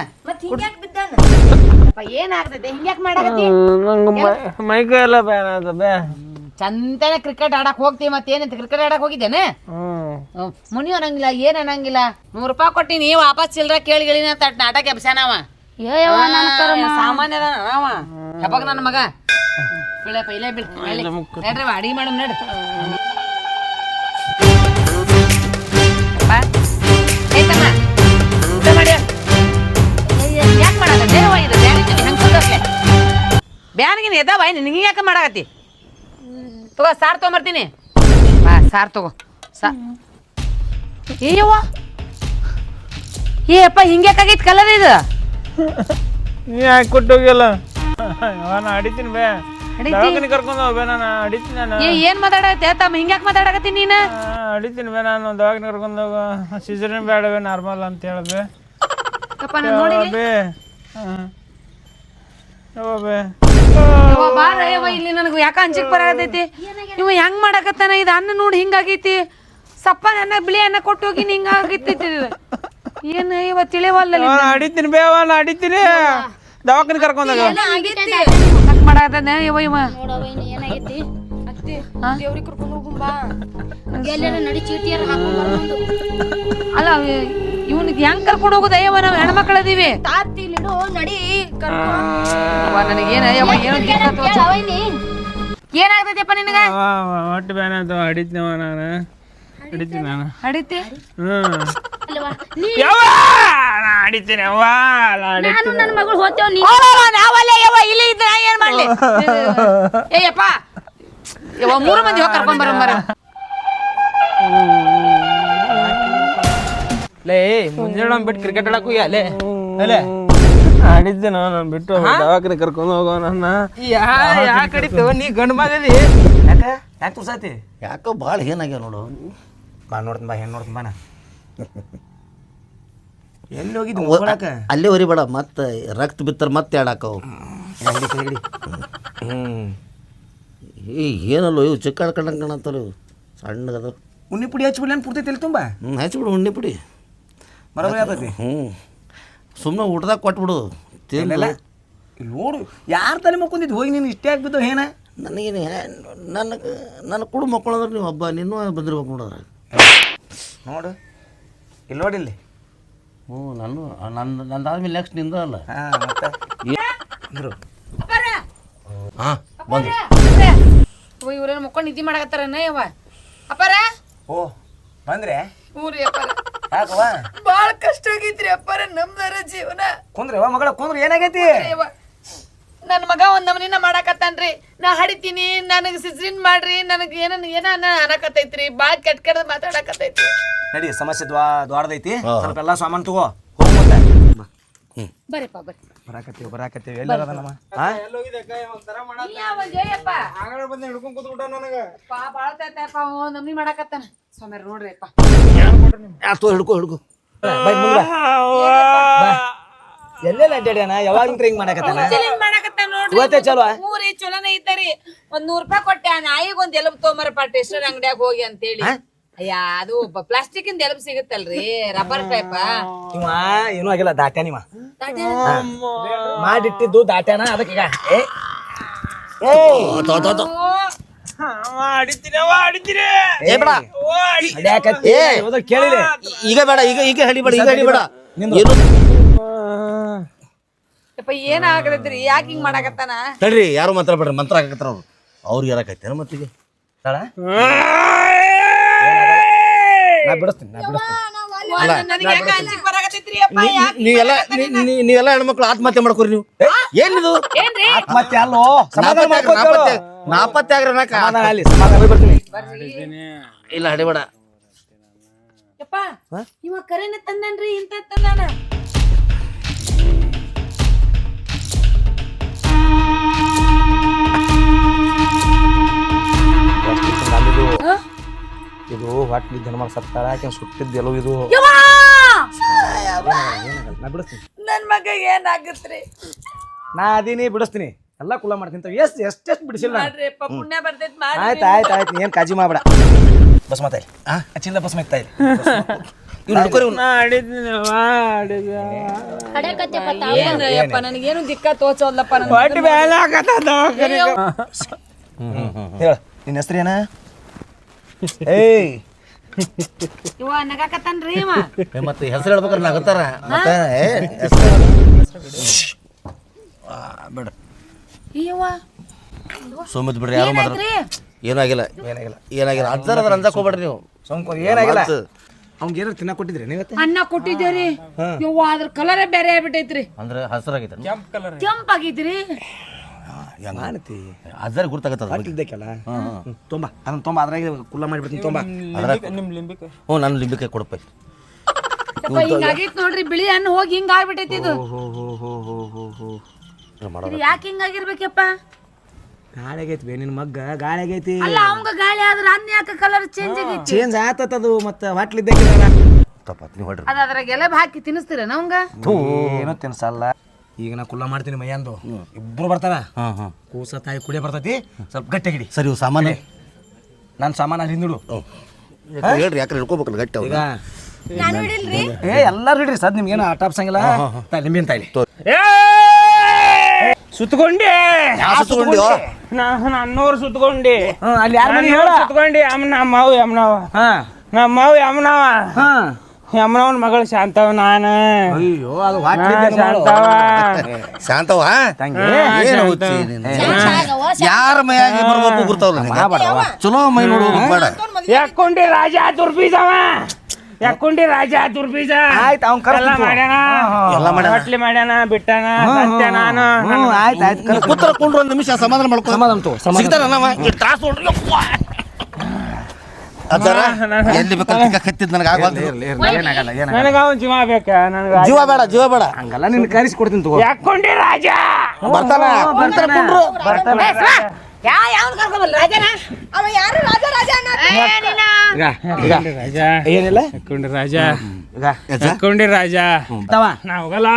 ಏನಾಗ್ತದೆ? ಹಿಂಗ್ಯಾಕ್ ಮಾಡಾಕತ್ತಿ? ನಂಗೆ ಮೈಕೈ ಎಲ್ಲ ಬೇಡ ಅದ ಬೇ. ಚಂದನ ಕ್ರಿಕೆಟ್ ಆಡಕ್ ಹೋಗ್ತಿ ಮತ್ತೇನಂತ ಕ್ರಿಕೆಟ್ ಆಡಕ್ ಹೋಗಿದ್ದೇನೆ? ಹ್ಞೂ ಮುನಿ ಅನ್ನಂಗಿಲ್ಲ ಏನ್ ಅನ್ನಂಗಿಲ್ಲ. ನೂರು ರೂಪಾಯಿ ಕೊಟ್ಟಿನಿ ವಾಪಸ್ ಚಿಲ್ರ ಕೇಳಿ ಗೆಳಿನ ಅಂತ ನಾಟಕ ಎಬ್ಸ್ಯಾನವ ಏ ಯವ್ವ, ನನ್ನ ಕರ್ಮ. ಸಾಮಾನ್ಯ ಅವ. ಹೆಬ್ಬಗ್ ನನ್ನ ಮಗ. ಬೀಳಪ್ಪ ಇಲ್ಲೇ ಬೀಳ್ ನಡ್ರಿ ಅಡಿಗೆ ಮಾಡಮ್ ನಡ್ರಿ. ಹಂಗೆ ಬ್ಯಾನ್ಗಿನ ಎದಾವ ನಿನಗೆ ಯಾಕೆ ಮಾಡಾಕತ್ತಿ? ತಗೋ ಸಾರ್ ತೊಗೊಂಬರ್ತೀನಿ. ಬಾ ಸಾರ್ ತಗೋ. ಸಾ ಏಯವ್ವ ಏ ಅಪ್ಪ ಹಿಂಗ್ಯಾಕಾಗೈತಿ ಕಲರ್ ಇದು? ನೀ ಯಾಕೆ ಕೊಟ್ಟು ಹೋಗಿಲ್ಲ ನಾನು ಅಡಿತೀನಿ ಬೇ. ಅಡಿತಿ? ದವಾಖಾನೆ ಕರ್ಕೊಂಡು ಹೋಗ್ಬೇ ನಾನು ಅಡಿತೀನಿ ನಾನು. ಏ ಏನ್ ಮಾತಾಡತ್ತೆ ತಮ್ಮ ಹಿಂಗ್ಯಾಕ್ ಮಾತಾಡಕತ್ತಿ ನೀನು? ಆ, ಅಡಿತೀನಿ ಬೇ ನಾನು ದವಾಖಾನೆ ಕರ್ಕೊಂಡು ಹೋಗ. ಸಿಜರಿನ್ ಬೇಡವೆ ನಾರ್ಮಲ್ ಅಂತ ಹೇಳಿದೆ ಅಪ್ಪ ನಾನು ನೋಡಿ ಬೇ. ಹಾಂ ಬೇ. ಯವ್ವ, ಬಾರ ಇಲ್ಲಿ ನನಗೆ ಯಾಕ ಅಂಜಿಕ್ ಬರತೈತಿ ಇವ ಹೆಂಗ್ ಮಾಡಕತ್ತಾನ? ಇದು ಅನ್ನ ನೋಡಿ ಹಿಂಗಾಗೈತಿ. ಸಪ್ಪ ಅನ್ನ ಬಿಳಿ ಅನ್ನ ಕೊಟ್ಟು ಹೋಗಿ ಹಿಂಗಾಗೈತಿ ಏನು ಇವ ತಿಳಿವಲ್ಲ ಅಡಿತೀನಿ ಬೇವ ಅಡಿತೀನಿ ದವಾಖಾನೆ ಕರ್ಕೊಂಡಾಗ ಮಾಡಾಕತ್ತಾನ ಯವ್ವ ಇವ? ಏನಾಗೈತಿ ದೇವ್ರಿಗೆ ಕರ್ಕೊಂಡು ಎಲ್ಲಾರ ನಡಿ ಚೀಟಿಯಾರ ಹಾಕೊಂಡ್ ಅಲ್ಲ ಇವನಿಗೆ ಹೆಂಗ್ ಕರ್ಕೊಂಡು ಹೋಗುದ? ಅಯ್ಯವ ನಾವು ಹೆಣ್ಮಕ್ಳದೀವಿ ತಾತಿ ಇಲ್ಲಿಡು ನಡಿ ನನಗೇನ ಯವ್ವ ಏನೋ ನಿನಗ? ಒಟ್ಟು ಬೇನ ಅಂತ ನಾನು. ಅಡಿತೀನಿ ನಾನು. ಹಡಿತಿ ಹ್ಮ್. ಅಲ್ವಾ? ನೀ ಯಾವ ನಾ ಅಡಿತೀನಿ ಅವ್ವ ನಾ ಅಡಿ ನಾನು ನನ್ನ ಮಗಳು ಹೋಗ್ತೇವ ನೀ ನಾವಲ್ಲೇ ಯವ್ವ ಇಲ್ಲಿ ಇದ್ರೆ ನಾ ಏನ್ ಮಾಡ್ಲಿ? ಏಯಪ್ಪ ಯವ್ವ ಮೂರು ಮಂದಿ ಹೋಗಿ ಕರ್ಕೊಂಡ್ ಬರೋ ಬರ ಲೇ ಮುಂಜಾನೆ ಬಿಟ್ಟು ಕ್ರಿಕೆಟ್ ಆಡಕ್ಕೂ ಹೋಗಿ ಅಲ್ಲೇ ಅಲ್ಲೇ ಅಡಿದ್ದೆ ನಾನು ಬಿಟ್ಟು ದವಾಖಾನೆ ಕರ್ಕೊಂಡು ಹೋಗೋ ನನ್ನ. ಯಾ ಕಡಿತು ನೀ ಗಂಡು ಮಗದಿ ಯಾಕೆ? ಯಾಕೆ ತುರ್ಸಾತಿ? ಯಾಕೋ ಭಾಳ ಏನಾಗ್ಯಾವ ನೋಡು. ಬಾ ನೋಡ್ತೀನಿ ಬಾ ಹೆಣ್ಣು ನೋಡ್ತೀನಿ ಬಾ ನಾ. ಎಲ್ಲಿ ಹೋಗಿದ್ದು ಅಲ್ಲೇ ಅಲ್ಲೇ ಹೊರಿಬೇಡ ಮತ್ತೆ ರಕ್ತ ಬಿತ್ತರ ಮತ್ತೆ ಆಡಾಕವು ಹ್ಞೂ ಏ ಏನಲ್ಲೋ ಇವು ಚಿಕ್ಕ ಆಡ್ಕೊಂಡಂಗೆ ಕಾಣತ್ತಲ್ಲ ಇವು. ಸಣ್ಣಗದು ಉಣ್ಣಿ ಪುಡಿ ಹಚ್ಬಿಡ್ಲೇನು ಪೂರ್ತಿ ತಿಳಿ ತುಂಬ? ಹ್ಞೂ ಹಚ್ಬಿಡು ಉಣ್ಣಿ ಪುಡಿ. ಬರೋಬ್ಬರಿ ಆಗ್ತೈತಿ ಹ್ಞೂ ಸುಮ್ಮನೆ ಊಟದಾಗ ಕೊಟ್ಬಿಡು ತಿನ್ನಲ್ಲ ನೋಡು ಯಾರು ತಲೆ ಮಕ್ಕೊಂದಿದ್ದು ಹೋಗಿ ನೀನು ಇಷ್ಟೇ ಆಗ್ಬಿದ್ದು ಏನ ನನಗೇನು ನನಗೆ ನನ್ನ ಕುಡು ಮಕ್ಕಳಂದ್ರೆ ನೀವು ಹಬ್ಬ ನಿನ್ನೂ ಬಂದಿರ್ಬೇಕು ನೋಡಿದ್ರೆ ನೋಡು ಇಲ್ಲಿ ನೋಡಿ ಇಲ್ಲಿ. ಹ್ಞೂ ನಾನು ನನ್ನ ನಂದಾದ್ಮೇಲೆ ನೆಕ್ಸ್ಟ್ನಿಂದ ಅಲ್ಲ. ಹಾಂ ಮತ್ತೆ? ಅಂದ್ರು. ಹಾಂ ಬಂದು ಇವ್ರೇನು ಮುಕ್ಕೊಂಡು ನಿದ್ದೆ ಮಾಡಕತ್ತಾರ ಅಪ್ಪಾರ! ಓ ಬಂದ್ರೆ? ಊರಿ ಅಪ್ಪಾರ. ಯಾಕವ್ವ ಬಾಳ ಕಷ್ಟ ಆಗೈತ್ರಿ ಅಪ್ಪಾರ ನಮ್ದಾರ ಜೀವನ. ಕುಂದ್ರೆ ಅವ್ವ ಮಗಳ ಕುಂದ್ರ ಏನಾಗೈತಿ? ನನ್ನ ಮಗ ಒಂದ್ ನಮನಿನ ಮಾಡಾಕತ್ತಾನ್ರಿ. ನಾ ಹಡಿತೀನಿ ನನಗೆ ಸಿಜ್ರಿನ್ ಮಾಡ್ರಿ ನನಗೆ ಏನ ಏನ ಅನ್ನಕತ್ತೈತ್ರಿ ಬಾಳ್ ಕೆಟ್ಟ ಕೆಟ್ಟ ಮಾತಾಡಕತ್ತೈತ್ರಿ. ನಡಿ ಸಮಸ್ಯೆ ದ್ವಾ ದ್ವಾರದೈತಿ. ಸ್ವಲ್ಪ ಎಲ್ಲಾ ಸಾಮಾನು ತಗೋ ಹೋಗ್ ಮತ್ತೆ. ಬರ್ರಿಪ್ಪ ಬರ್ರಿ ಬರಾಕತ್ತೀವಿ ಬರಾಕತ್ತೀವಿ. ಎಲ್ಲಿ ನಮ್ಮ ಹಾ ನಮ್ನಿ ಮಾಡಾಕತ್ತಾನ. ಸೋಮ್ಯಾರ ನೋಡ್ರಿ ಅಪ್ಪ ಆತು ಹಿಡ್ಕೊ ಹಿಡ್ಕೊ. ಬೈ ಮುಂದೆ. ಎಲ್ಲೆಲ್ಲ ಅಡ್ಡಾಡ್ಯಾನ? ಯಾವಾಗ ಹಿಂಗ್ ಮಾಡಾಕತ್ತಾನ? ಮಾಡಾಕತ್ತಾನ ನೋಡ್ರಿ. ಇವತ್ತೇ ಚಲೋ ಮೂರಿ ಚಲೋನೇ ಇದ್ದರಿ ಒಂದ್ ನೂರ್ ರೂಪಾಯಿ ಕೊಟ್ಟೆ ಆ ನಾಯಿಗೆ ಒಂದ್ ಎಲಬ್ ತೊಗೊಂಬರಪ್ಪ ಟೆಸ್ಟರ್ ಹೋಗಿ ಹೋಗಿ ಅಂತೇಳಿ. ಅಯ್ಯ ಅದು ಪ್ಲಾಸ್ಟಿಕ್ ಇಂದ ಎಲ್ಪ್ ಸಿಗುತ್ತಲ್ರಿ ರಬ್ಬರ್ ಟೈಪ್ ಇವ ಏನೂ ಆಗಿಲ್ಲ ದಾಟ್ಯಾನ ಇವ. ಮಾಡಿಟ್ಟಿದ್ದು ದಾಟ್ಯಾನ ಅದಕ್ಕೆ ಈಗ ಏ ಏ. ಬೇಡ. ಏ. ಕೇಳಿಲ್ಲ ಈಗ ಬೇಡ ಈಗ ಈಗ ಹಿಡಿಬೇಡ ಈಗ ಹೇಳಿಬೇಡ ನಿಂದು. ಏನು? ಯಪ್ಪ ಏನ್ ಯಾಕೆ ಹಿಂಗ್ ಮಾಡಾಕತ್ತಾನ? ತಡ್ರಿ ಯಾರು ಮಾತಾಡ್ಬೇಡ್ರಿ ಮಂತ್ರ ಹಾಕತ್ತಾರ ಅವ್ರು. ಅವ್ರಿಗೆ ಯಾರಕೈತೇನ ಮತ್ತಿಗೆ? ತಡ ನಾ ಬಿಡಿಸ್ತೀನಿ ನಾ ಬಿಡಿಸ್ತೀನಿ. ನನಗೆ ಯಾಕೆ ಅಂಜಿಕ್ ಬರಾಕತ್ತೈತ್ರಿ ಅಪ್ಪ ನೀ- ನೀ- ನೀವೆಲ್ಲ ನೀ- ನೀ- ನೀವೆಲ್ಲ ಹೆಣ್ಮಕ್ಳು ಆತ್ಮಹತ್ಯೆ ಮಾಡ್ಕೊರಿ ನೀವು. ಏನಿದು? ಏನ್ರಿ? ಆತ್ಮಹತ್ಯೆ ಅಲ್ಲೋ? ಸಮಾಧಾನ ನಾಪತ್ತೆ ಮಾಡ್ಕೊ ನಾಪತ್ತೆ ನಾಪತ್ತೆ ಆಗ್ರ ನಾಕ ಸಮಾಧಾನ ಅಲ್ಲಿ ಸಮಾಧಾನ ಹೋಗಿ ಬರ್ತೀನಿ. ಇಲ್ಲ ಹಡಿಬೇಡ ಯಪ್ಪ ಇವ ಕರೆನ ತಂದನ್ರಿ ಇಂತ ತಂದಾನ. ಇದು ಹೊಟ್ಟೆ ಜನ್ಮ ಸತ್ತಾಳ ಯಾಕೆ ಸುಟ್ಟಿದ್ದು ಎಲ್ಲೋ ಇದು. ನಾ ಬಿಡಿಸ್ತೀನಿ. ನನ್ ಮಗ ಏನಾಗತ್ರಿ ನಾ ಅದೀನಿ ಬಿಡಿಸ್ತೀನಿ. ಎಲ್ಲ ಕುಲ ಮಾಡ್ತೀನಿ ಎಷ್ಟು ಎಷ್ಟೆಷ್ಟು ಬಿಡಿಸಿಲ್ಲ ನಾನು. ಮಾಡ್ರಿ ಅಪ್ಪ ಪುಣ್ಯ ಬರ್ತೈತ್ ಆಯ್ತು ಆಯ್ತು ಆಯ್ತು ಏನು ಕಾಜಿ ಮಾಡ್ಬೇಡ. ಬಸ್ ಮಾತಾ ಚಿಲ್ಲ ಬಸ್ ಮಾಯ್ತಾ ಇಲ್ಲಿ. ನನಗೇನು ದಿಕ್ಕ ತೋಚೋಲ್ಲಪ್ಪ ಹೇಳ ನಿನ್ನ ಹೆಸ್ರು ಏನ? ಏಯ್. ಇವ ನಗಾಕತ್ತಾನ್ರಿ ಇವ. ಏ, ಮತ್ತೆ ಹೆಸರು ಹೇಳ್ಬೇಕಾರೆ ನಗತ್ತಾರ ಮತ್ತೆ ಏ, ಹೆಸ್ರು ಆ, ಬೇಡ. ಇವ. ಸೋಮತ್ ಬಿಡ್ರಿ ಯಾರು ಮಾತ್ರ. ಏನಾಗಿಲ್ಲ. ಏನಾಗಿಲ್ಲ. ಏನಾಗಿಲ್ಲ. ಅಜ್ಜರ ಅದ್ರ ಅಂಜಕ್ ಹೋಗ್ಬೇಡ್ರಿ ನೀವು. ಸೋಂಕು ಏನಾಗಿಲ್ಲ? ಮತ್ತೆ ಅವ್ನಿಗೆ ಏನಾರು ತಿನ್ನಕ್ ಕೊಟ್ಟಿದ್ರಿ ನೀವತ್ತೆ ಅನ್ನ ಕೊಟ್ಟಿದ್ದೀರಿ. ಯವ್ವ ಅದ್ರ ಕಲರೇ ಬೇರೆ ಆಗ್ಬಿಟ್ಟೈತ್ರಿ. ಅಂದ್ರೆ ಹಸ್ರಾಗೈತೆ ಕೆಂಪಾಗೈತ್ರಿ ಹೆಂಗ ಮಾನತಿ. ಅದ್ರ ಗುರ್ತಾಗತ್ತದ ಹೊಟ್ಟಿದ್ದಕ್ಕೆಲ್ಲ ತುಂಬ ತೊಂಬ. ಅದನ್ನ ತುಂಬ ಅದ್ರಾಗೆ ಕುಲ್ಲ ಮಾಡಿಬಿಡ್ತೀನಿ ತೊಂಬ. ನಿಮ್ಮ ಲಿಂಬಿಕ. ಹ್ಞೂ ನನ್ನ ಲಿಂಬಿಕಾಯಿ ಕೊಡಪ್ಪ ಹಿಂಗಾಗೈತ್ ನೋಡ್ರಿ ಬಿಳಿ ಹಣ್ಣು ಹೋಗಿ ಹಿಂಗ ಆಗ್ಬಿಟ್ಟೈತಿ ಇದು. ಯಾಕೆ ಹಿಂಗಾಗಿರ್ಬೇಕಪ್ಪ ಗಾಳಿ ಆಗೈತಿ ಬೇ ನಿನ್ನ ಮಗ್ಗ ಗಾಳಿ ಆಗೈತಿ. ಅಲ್ಲ ಅವಂಗ ಗಾಳಿ ಆದ್ರೆ ಅನ್ನ ಯಾಕ ಕಲರ್ ಚೇಂಜ್ ಆಗೈತಿ? ಚೇಂಜ್ ಆತತ ಅದು ಮತ್ತೆ ಹೊಟ್ಲಿದ್ದಕ್ಕೆಲ್ಲ ತಪ್ಪ ನೀವು ಹೊಡ್ರಿ ಅದ ಅದ್ರಾಗ ಎಲೆ ಹಾಕಿ ತಿನ್ನಿಸ್ತೀರ ಅವಂಗ? ಏನೋ ತಿನ್ಸಲ್ಲ. ಈಗ ನಾ ಕುಲ್ಲ ಮಾಡ್ತೀನಿ ಮೈಯಂದು ಇಬ್ರು ಬರ್ತಾರ. ಹಾಂ ಹಾಂ. ಕೂಸ ತಾಯಿ ಕುಡಿಯ ಬರ್ತೈತಿ. ಸ್ವಲ್ಪ ಗಟ್ಟಿ ಹಿಡಿ ಸರಿ ಇವು ಸಾಮಾನು? ನನ್ನ ಸಾಮಾನು ಅಲ್ಲಿ ಹಿಂದಿಡು. ಹೇಳ್ರಿ ಯಾಕೆ ಹಿಡ್ಕೋಬೇಕಲ್ಲ ಗಟ್ಟಿ ಈಗ ಏ ಎಲ್ಲಾರು ಹಿಡ್ರಿ ಸದ್ ನಿಮ್ಗೇನು ಟಾಪ್ಸಂಗಿಲ್ಲ ನಿಂಬಿನ ತಾಯಿ ಸುತ್ಕೊಂಡೆ ಯಾವ ಸುತ್ಕೊಂಡಿ ಅನ್ನೋರು ಸುತ್ಕೊಂಡಿ ಹ್ಮ್ ಅಲ್ಲಿ ಯಾರು ಮನೆ ಹೇಳ? ಸುತ್ಕೊಂಡಿ ಅಮ್ಮ ನಮ್ಮ ಮಾವು ಯಮ್ನವ. ಹಾ. ನಮ್ಮ ಮಾವು ಯಮ್ನವ. ಹಾ. ಯಮ್ನವನ ಮಗಳು ಶಾಂತವ ನಾನು. ಅಯ್ಯೋ ಅದು ಶಾಂತವ. ಶಾಂತವ? ತಂಗಿ. ಏನು? ಯಾರ ಮೈಯಾಗಿ ಬರ್ಬೇಕು ಗುರ್ತಾವಲ್ಲ ಚಲೋ ಮೈ ನೋಡು ಬೇಡ. ಯಾಕೊಂಡಿ ರಾಜ ದುರ್ಬೀಜವ? ಯಾಕೊಂಡಿ ರಾಜ ದುರ್ಬೀಜ? ಆಯ್ತು ಅವ್ನ ಕರೆಲ್ಲ. ಮಾಡ್ಯಾನ? ಎಲ್ಲ ಮಾಡ್ಯಾನ. ಹೋಟ್ಲಿ ಮಾಡ್ಯಾನ ಬಿಟ್ಟಾನ ಸತ್ಯ ನಾನು. ಹ್ಮ್ ಆಯ್ತು ಆಯ್ತು ಕುತ್ರ ಕೊಂಡ್ರು ಒಂದು ನಿಮಿಷ ಸಮಾಧಾನ ಮಾಡ್ಕೊ. ಸಮಾಧಾನ ತಗೋ, ಸಮಾಧಾನ. ಸಿಗ್ತಾರ ನಮ್ಮ ತ್ರಾಸ ನೋಡ್ರಿ ಅಜ್ಜಾರ ಎಲ್ಲಿ ಬೇಕಂತ ಕತ್ತಿದ್ ನನಗೆ ಇರ್ಲಿ, ಏನಾಗಲ್ಲ ಏನಾಗಲ್ಲ. ನನಗ ಅವ್ನ್ ಜೀವ ಬೇಕ ನನಗ ಜೀವ ಬೇಡ ಜೀವ ಬೇಡ. ಹಂಗಲ್ಲ ನಿನ್ ಕರೆಸಿ ಕೊಡ್ತೀನಿ ತಗೋ. ಯಾಕೊಂಡಿ ರಾಜ? ಬರ್ತಾನ. ಬರ್ತಾನ. ಕುಂಡ್ರು ಯಾ ಯಾವನ್ ಕರ್ಕೊಂಬಲ್ಲ ರಾಜನ? ಅವ ಯಾರು? ರಾಜ ರಾಜ? ಏನಿಲ್ಲ? ಯಾಕೊಂಡಿ ರಾಜ? ಯಾಕೊಂಡಿ ರಾಜ. ನಾ ಹೋಗಲ್ಲ.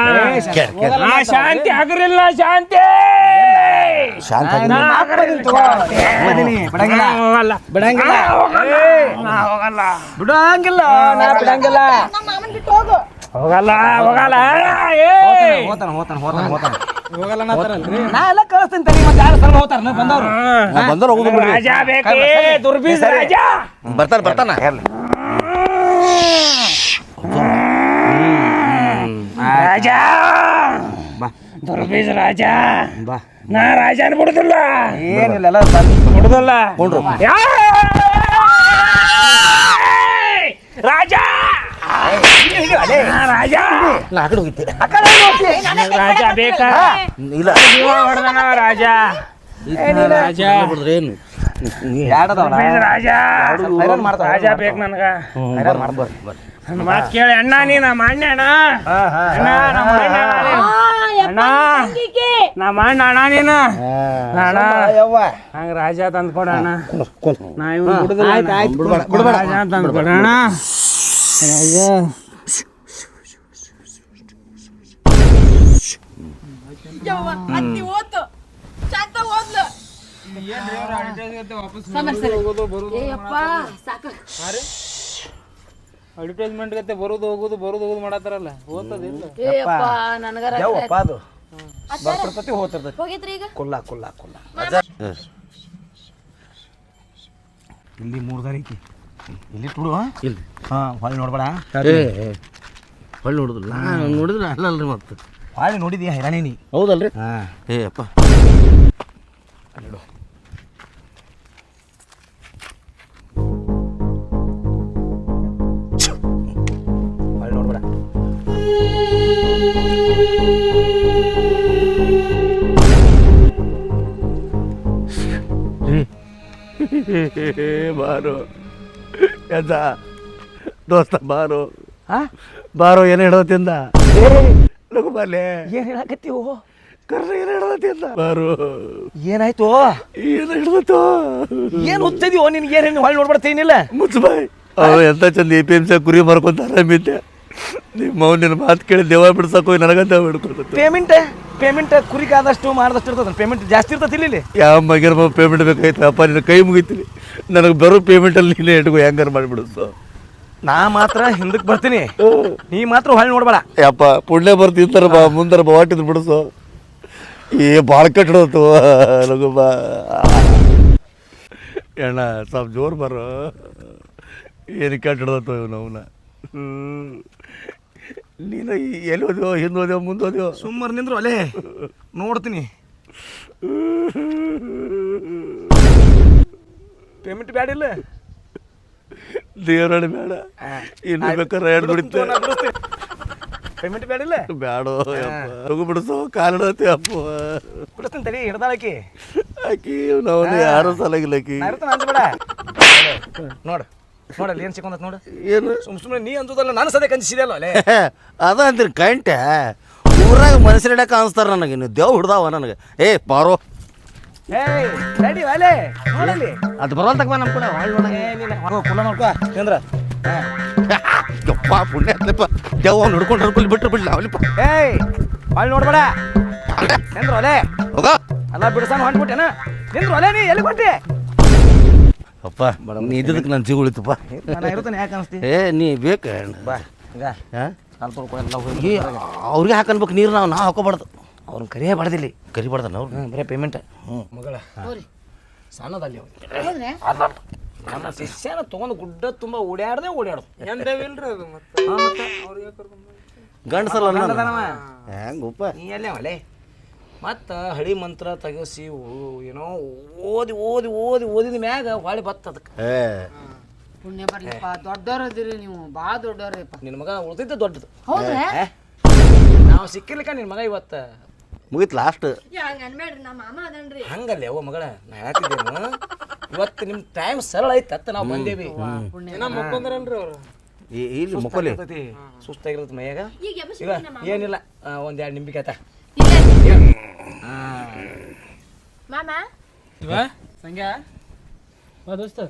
ನಾ ಶಾಂತಿ ಆಗಿರಲಿಲ್ಲ ಶಾಂತಿ! ಶಾಂತ ನಾ ಬಿಡಂಗಿಲ್ಲ. ನಾ ಹೋಗಲ್ಲ. ಬಿಡಂಗಿಲ್ಲ. ನಾ ಹೋಗಲ್ಲ. ನಾ ಹೋಗಲ್ಲ. ಬಿಡಂಗಿಲ್ಲ ನಾ ಬಿಡಂಗಿಲ್ಲ. ನಮ್ಮ ಮಾಮನ್ ಬಿಟ್ಟು ಹೋಗು. ಹೋಗಲ್ಲ ಹೋಗಲ್ಲ. ಏ ಹೋತಾನ ಹೋತಾನ ಹೋತಾನ ಹೋತಾನ ಹೋಗಲ್ಲ ನಾ ಎಲ್ಲ ಕಳಿಸ್ತೀನಿ ತಡಿ ಮತ್ತೆ ಯಾರು ಸಲ ಹೋತಾರ ಬಂದವ್ರು. ಬಂದ್ರೆ ಹೋಗುದು ಬಿಡ್ರಿ ರಾಜ ಬೇಕೇ ದುರ್ಬೀಜ ರಾಜ. ಬರ್ತಾನ ಬರ್ತಾನ. ರಾಜ! ಬಾ. ದುರ್ಬೀಜ ರಾಜಾ! ಬಾ. ನಾ ರಾಜ ಬಿಡುದಿಲ್ಲ. ಏನಿಲ್ಲ ಎಲ್ಲ ಬಿಡುದಿಲ್ಲ. ರಾಜಾ ರಾಜ! ನಾ ರಾಜ! ನಾ ಆ ಕಡೆ ಹೋಗಿದ್ದೆ. ರಾಜ ಬೇಕಾ? ಇಲ್ಲ. ಜೀವ ಹೊಡೆದನ ರಾಜ? ರಾಜ? ಏನು? ರಾಜ. ರಾಜ ಬೇಕು ನನಗ. ನನ್ನ ಮಾತು ಕೇಳಿ ಅಣ್ಣ ನೀ ನಮ್ಮ ಅಣ್ಣ ಅಣ್ಣ? ಅಣ್ಣ ನಮ್ಮ ಅಣ್ಣ ಅಣ್ಣ ನಮ್ಮ ಅಣ್ಣ ಅಣ್ಣ ನೀನು? ಅಣ್ಣ. ಹಂಗ ರಾಜ ತಂದ್ಕೊಡ ಅಣ್ಣ. ನಾ ಇವ್ನು ಬಿಡುದಿಲ್ಲ ರಾಜ ತಂದ್ಕೊಡ ಅಣ್ಣ. ರಾಜ. ಯವ್ವ ಅತ್ತಿ ಓತು ಶಾಂತ ಓದ್ಲು ಅಡ್ವರ್ಟೈಸ್ಮೆಂಟ್ ಗತೆ ಬರೋದು ಹೋಗೋದು ಬರೋದು ಹೋಗೋದು ಮಾಡತ್ತಾರಲ್ಲ? ಹೋಗ್ತದೆ ಏಯಪ್ಪ ನನಗರ ಯವ್ವಪ್ಪ ಅದು? ಬರ್ತಿರ್ತತಿ ಹೋಗ್ತಿರ್ತತಿ ಹೋಗಿದ್ರಿ ಈಗ? ಕುಲ್ಲ ಕುಲ್ಲ ಕುಲ್ಲ ಇಲ್ಲಿ ಮೂರು ದಾರಿ ಐತಿ. ಇಲ್ಲಿ ಬಿಡು ಇಲ್ಲಿ. ಹಾಂ ಹೊಳ್ಳಿ ನೋಡ್ಬೇಡ. ಹೊಳ್ಳಿ ನೋಡುದಿಲ್ಲ. ನಾನು ನೋಡಿದ್ರೆ ಅಲ್ಲಲ್ರಿ ಮತ್ತೆ. ಹೊಳ್ಳಿ ನೋಡಿದ್ಯಾ ಹೈರಾಣಿ ಹೌದಲ್ರಿ? ಹಾಂ. ಏ ಅಪ್ಪ. ಬಾರೋ. ಎದ್ದ ದೋಸ್ತ ಬಾರೋ. ಹಾ ಬಾರೋ ಏನು ಹೇಳೋತಿಂದ ಲಗು ಬಾಲೆ ಏನ್ ಹೇಳಕತ್ತೀವೋ ಕರ್ರ ಏನು ಹೇಳೋತಿಂದ ಬಾರೋ. ಏನಾಯ್ತು? ಏನು ಹಿಡ್ದತ್ತೋ ಏನ್ ಹುಚ್ಚದಿವೋ ನಿನ್ಗೆ ಏನ್ ಹೊಳ್ಳಿ ನೋಡ್ಬಿಡ್ತೀನಿಲ್ಲ ಮುಚ್ಚ ಬಾಯ್. ಅವ್ರು ಎಂತ ಚಂದ ಎ ಪಿ ಎಂ ಸಿ ಕುರಿ ಮಾರ್ಕೊಂತ ಆರಾಮಿದ್ದೆ ನಿಮ್ಮ ನಿನ್ನ ಮಾತು ಕೇಳಿ ದೇವ ಬಿಡ್ಸಕ್ ಹೋಗಿ ನನಗಂತ ಹಿಡ್ಕೊಳ್ತ ಪೇಮೆಂಟ್ ಪೇಮೆಂಟ್ ಕುರಿಕಾದಷ್ಟು ಮಾಡಿದಷ್ಟು ಇರ್ತದೆ ಪೇಮೆಂಟ್ ಜಾಸ್ತಿ ಇರ್ತದೆ ಇಲ್ಲಿ ಯಾವ ಮಗಿರ ಪೇಮೆಂಟ್ ಬೇಕಾಯ್ತು. ಅಪ್ಪ ನಿನ್ನ ಕೈ ಮುಗಿತೀನಿ. ನನಗೆ ಬರೋ ಪೇಮೆಂಟಲ್ಲಿ ನೀನೇ ಇಟ್ಕೋ ಹೆಂಗಾರು ಮಾಡಿಬಿಡುತ್ತೋ ನಾ ಮಾತ್ರ ಹಿಂದಕ್ಕೆ ಬರ್ತೀನಿ. ನೀ ಮಾತ್ರ ಹೊಳ್ಳಿ ನೋಡ್ಬೇಡ. ಯಪ್ಪ ಪುಣ್ಯ ಬರ್ತಿರ್ತಾರ ಬಾ ಮುಂದರ ಬಾಟಿದ್ ಬಿಡಿಸು. ಏ ಭಾಳ ಕಟ್ಟಿಡೋತು ಲಗು ಬಾ ಅಣ್ಣ ಸ್ವಲ್ಪ ಜೋರು ಬರೋ. ಏನು ಕಟ್ಟಿಡೋತು ಇವ್ನು ಅವನ? ನೀನು ಈ- ಎಲ್ಲಿ ಮುಂದೋದೋ ಸುಮ್ಮನೆ ನಿಂದ್ರು ಅಲೇ. ನೋಡ್ತೀನಿ. ಪೇಮೆಂಟ್ ಬ್ಯಾಡಿಲ್ಲ ದೇವರಳಿ ಬೇಡ. ಇನ್ನು ಬೇಕಾದ್ರೆ ಎರಡು ಬಿಡುತ್ತೆ ಪೇಮೆಂಟ್ ಬೇಡಿಲ್ಲ ಬ್ಯಾಡೋ ಯಪ್ಪ. ಬಿಡಿಸೋ ಕಾಲಿಡತ್ತೆ ಅಪ್ಪ. ಬಿಡಿಸ್ತೀನಿ ತಡಿ ಹಿಡ್ದಾಳಕಿ ಆಕಿ. ನಾವು ಯಾರು ಸಲಗಿಲ್ಲ ಆಕಿ. ಬೇಡ. ನೋಡು. ನೋಡಲ್ಲಿ ಏನು ಸಿಕ್ಕೊಂಡತ್ ನೋಡು. ಏನು? ಸುಮ್ ಸುಮ್ಮನೆ ನೀ ಅಂಜೋದಲ್ಲ ನಾನು ಸದ್ಯ ಕಂಚಿಸಿದಲ್ಲ ಅಲ್ಲೇ ಅದ ಅಂತೀರಿ ಕಂಟೆ ಊರಾಗ ಮನುಷ್ಯರ ಹಿಡಕ ನನಗೆ ಇನ್ನು ದೇವ್ ಹಿಡ್ದಾವ ನನಗೆ. ಏ ಪಾರೋ. ಏಯ್ ರೆಡಿ ವಾಲೆ ನೋಡಲ್ಲಿ. ಅದು ಬರೋಲ್ ತಕ್ಕ ನಮ್ಮ ಕೂಡ ನೋಡ ಏನಿಲ್ಲ ಹೋಗು ಕುಲ್ಲ ನೋಡ್ಕೋ. ಚಂದ್ರ. ಯಪ್ಪ ಪುಣ್ಯ ಆತ್ಲಪ್ಪ. ದೇವ್ ಅವ್ನು ಹಿಡ್ಕೊಂಡು ಹಿಡ್ಕೊಂಡು ಬಿಟ್ರು ಬಿಡ್ಲಿ ಅವಲಿಪ್ಪ ಏಯ್ ಹೊಳ್ ನೋಡ್ಬೇಡ. ಚಂದ್ರ ಒಲೆ. ಹೋಗ. ಅಲ್ಲ ಬಿಡ್ಸಾನ ಹೊಂಟ್ಬಿಟ್ಟೆನ. ನಿಂದ್ರ ಒಲೆ ನೀ ಎಲ್ಲಿ ಕೊಟ್ಟೆ ಅಪ್ಪ ನೀ ಇದ್ದದಕ್ಕೆ ನನ್ನ ಜೀವ ಉಳಿತಪ್ಪ. ನಾನು ಇರ್ತಾನೆ ಯಾಕೆ ಅನಿಸ್ತಿ ಏ ನೀ ಬೇಕು ಬಾ ಈಗ. ಹಾಂ ಅವ್ರಿಗೆ ಹಾಕನ್ಬೇಕು ನೀರು ನಾವು ನಾ ಹಾಕೋಬಾರ್ದು. ಅವ್ರನ್ನ ಕರಿಯೇ ಬಾಡ್ದಿಲ್ಲಿ ಕರಿಬಾರ್ದ ನಾವು ಹ್ಞೂ ಬರೀ ಪೇಮೆಂಟ್ ಹ್ಞೂ ಮಗಳ ಸಣ್ಣದಲ್ಲಿ ನಮ್ಮ ಶಿಷ್ಯನ ತೊಗೊಂಡು ಗುಡ್ಡ ತುಂಬ ಓಡಾಡ್ದೆ ಓಡಾಡೋದು ಎಂದೇವಿಲ್ರಿ ಅದು ಮತ್ತೆ? ಗಂಡಸಲ್ಲ. ಹೆಂಗಪ್ಪ? ನೀ ಅಲ್ಲೇ ಒಲೆ ಮತ್ತು ಹಳಿ ಮಂತ್ರ ತೆಗೆಸಿ ಓ- ಏನೋ ಓದಿ ಓದಿ ಓದಿ ಓದಿದ ಮ್ಯಾಗ ಹೊಳೆ ಬತ್ತ ಅದಕ್ಕೆ. ಏ ಪುಣ್ಯ ಬರ್ಲಿಪ್ಪ. ದೊಡ್ಡವ್ರ ಅದಿರಿ ನೀವು ಭಾಳ ದೊಡ್ಡವ್ರಿಪ್ಪ ನಿನ್ನ ಮಗ ಉಳಿದಿದ್ದ ದೊಡ್ಡದು. ಹೌದ್ರಾ? ನಾವು ಸಿಕ್ಕಿರ್ಲಿಕ್ಕ ನಿನ್ನ ಮಗ ಇವತ್ತು? ಮುಗೀತು ಲಾಸ್ಟ್ ಹಂಗ ಅನ್ಬೇಡ್ರಿ ನಮ್ಮ ಮಾಮ ಅದನ್ರಿ. ಹಂಗಲ್ಲೇ ಅವ್ವ ಮಗಳ ನಾ ಹೇಳ್ತಿದ್ದೇನು ಇವತ್ತು ನಿಮ್ಮ ಟೈಮ್ ಸರಳ ಐತೆ ಅತ್ತ ನಾವು ಬಂದೇವಿ. ಏನ ಮಕ್ಕೊಂದ್ರಲ್ರಿ ಅವರು. ಇಲ್ಲಿ ಮುಕ್ಕೋಲಿ. ಸುಸ್ತಾಗಿರ್ತೈತಿ ಮೈಯಾಗ. ಈಗ ಏನಿಲ್ಲ ಒಂದು ಎರಡು ನಿಂಬಿಕೆ ಆತ. ಮಾಮ? ಇವ? ಸಂಗ್ಯಾ ಬಾ ದೋಸ್ತ.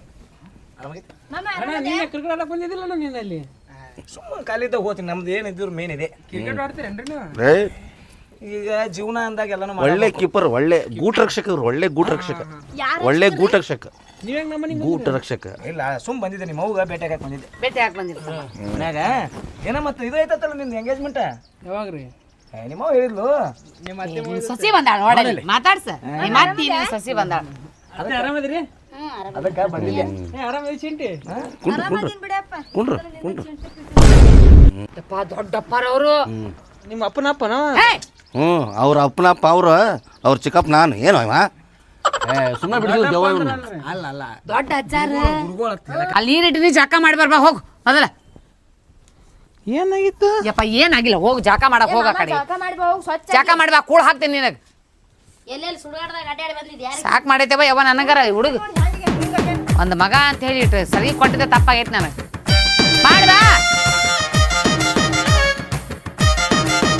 ಆರಾಮಾಗೈತಿ ಮಾಮ ಅಣ್ಣ ನೀನೆ ಕ್ರಿಕೆಟ್ ಆಡಕ್ ಬಂದಿದ್ದಿಲ್ಲ ನೀನು ಅಲ್ಲಿ? ಸುಮ್ಮನೆ ಕಾಲಿದ್ದಾಗ ಹೋಗ್ತೀನಿ ನಮ್ದು ಏನಿದ್ರು ಮೇನ್ ಇದೆ. ಕ್ರಿಕೆಟ್ ಆಡ್ತೀರೇನ್ರಿ ನೀವು? ಏ ಈಗ ಜೀವನ ಅಂದಾಗ ಎಲ್ಲಾನು ಒಳ್ಳೆ ಕೀಪರ್ ಒಳ್ಳೆ ಗೂಟ ರಕ್ಷಕ ಇವ್ರು ಒಳ್ಳೆ ಗೂಟ ರಕ್ಷಕ ಒಳ್ಳೆ ಗೂಟ ರಕ್ಷಕ ನೀವ್ ಹೆಂಗ್ ನಮ್ಮ ಮನೆಗೆ ಗೂಟ ರಕ್ಷಕ ಇಲ್ಲ ಸುಮ್ ಬಂದಿದ್ದೆ ನಿಮ್ಮ ಅವ್ಗ ಹಾಕಿ ಬಂದಿದ್ದೆ. ಭೇಟಿ ಹಾಕಿ ಬಂದಿದ್ದೆ ಮನ್ಯಾಗ ಏನೋ ಮತ್ತೆ ಇದು ಐತತ್ತಲ್ಲ ನಿಮ್ದು ಎಂಗೇಜ್ಮೆಂಟ್ ಯಾವಾಗ್ರಿ? ನಿಮ್ಮ ಅವ್ವ ಹೇಳಿದ್ಲು. ನಿಮ್ಮ ಅತ್ತೆ ನಿನ್ ಸಸಿ ಬಂದಾಳ ನೋಡಲಿ ಮಾತಾಡ್ಸ ನಿಮ್ಮ ಅತ್ತಿ ನಿನ್ ಸಸಿ ಬಂದಾಳ. ಅತ್ತೆ ಆರಾಮದಿರಿ? ಅದಕ್ಕೆ ಬಂದಿದ್ದೆ. ಏ ಆರಾಮದಿ ಚಿಂಟಿ? ಕುಂಡ್ರು ಕುಂಡ್ರು. ಯಪ್ಪ ದೊಡ್ಡಪ್ಪರವರು ನಿಮ್ಮ ಅಪ್ಪನ ಅಪ್ಪನ ಹ್ಞೂ ಅವ್ರ ಅಪ್ಪನಪ್ಪ ಅವ್ರು ಅವ್ರ ಚಿಕ್ಕಪ್ಪ ನಾನು. ಏನು ಅವ ಏ ಸುಮ್ಮನೆ ಬಿಡಿಸಿದ್ರು ದೇವ ಅಲ್ಲ ಅಲ್ಲ ದೊಡ್ಡ ಅಜ್ಜಾರ. ಅಲ್ಲಿ ನೀರಿಟ್ಟಿನಿ ಜಾಕ ಮಾಡಿ ಬರ್ಬಾ ಹೋಗು. ಮೊದಲ. ಏನಾಗಿತ್ತು? ಯಪ್ಪ ಏನಾಗಿಲ್ಲ ಹೋಗಿ ಜಾಕ ಮಾಡಕ್ ಹೋಗ ಕಡೆ. ಜಾಕ ಮಾಡಿ ಹೋಗ್ ಸ್ವಚ್ಛ ಜಾಕ ಮಾಡ್ಬಾ ಕೂಳ್ ಹಾಕ್ತೀನಿ ನಿನಗೆ. ಎಲ್ಲೆಲ್ಲಿ ಸುಡುಗಾಡ್ದಾಗ ಅಡ್ಡಾಡಿ ಬಂದಿದ್ ಯಾರು ಸಾಕು ಮಾಡೈತೆವ ಯವ್ವ ನನಗರ ಹುಡುಗ. ಒಂದು ಮಗ ಅಂತ ಹೇಳಿ ಇಟ್ಟು ಸರಿ ಕೊಟ್ಟಿದ್ದೆ ತಪ್ಪಾಗೈತೆ ನನಗೆ.